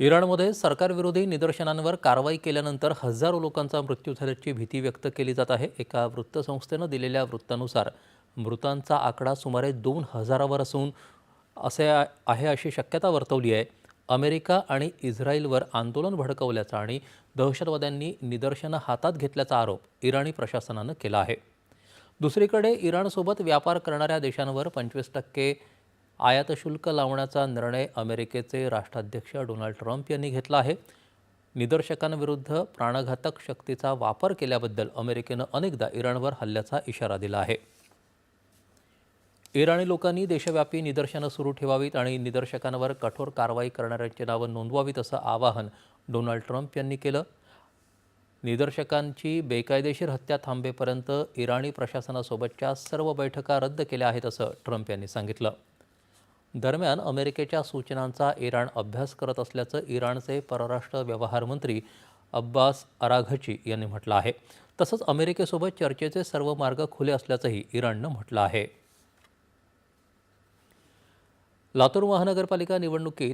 इराणमध्ये सरकारविरोधी निदर्शनांवर कारवाई केल्यानंतर हजारो लोकांचा मृत्यू झाल्याची भीती व्यक्त केली जात आहे. एका वृत्तसंस्थेनं दिलेल्या वृत्तानुसार मृतांचा आकडा सुमारे दोन हजारावर असून असे आहे अशी शक्यता वर्तवली आहे. अमेरिका आणि इस्रायलवर आंदोलन भडकवल्याचा आणि दहशतवाद्यांनी निदर्शनं हातात घेतल्याचा आरोप इराणी प्रशासनानं केला आहे. दुसरीकडे इराणसोबत व्यापार करणाऱ्या देशांवर पंचवीस टक्के आयात शुल्क लावण्याचा निर्णय अमेरिकेचे राष्ट्राध्यक्ष डोनाल्ड ट्रम्प यांनी घेतला आहे. निदर्शकांविरुद्ध प्राणघातक शक्तीचा वापर केल्याबद्दल अमेरिकेनं अनेकदा इराणवर हल्ल्याचा इशारा दिला आहे. इराणी लोकांनी देशव्यापी निदर्शनं सुरू ठेवावीत आणि निदर्शकांवर कठोर कारवाई करणाऱ्यांची नावं नोंदवावीत असं आवाहन डोनाल्ड ट्रम्प यांनी केलं. निदर्शकांची बेकायदेशीर हत्या थांबेपर्यंत इराणी प्रशासनासोबतच्या सर्व बैठका रद्द केल्या आहेत असं ट्रम्प यांनी सांगितलं. दरम्यान अमेरिकेच्या सूचनांचा इराण अभ्यास करत असल्याचं इराणचे परराष्ट्र व्यवहार मंत्री अब्बास अराघची यांनी म्हटलं आहे. तसंच अमेरिकेसोबत चर्चेचे सर्व मार्ग खुले असल्याचंही इराणनं म्हटलं आहे. लातूर महानगरपालिका निवडणुकीत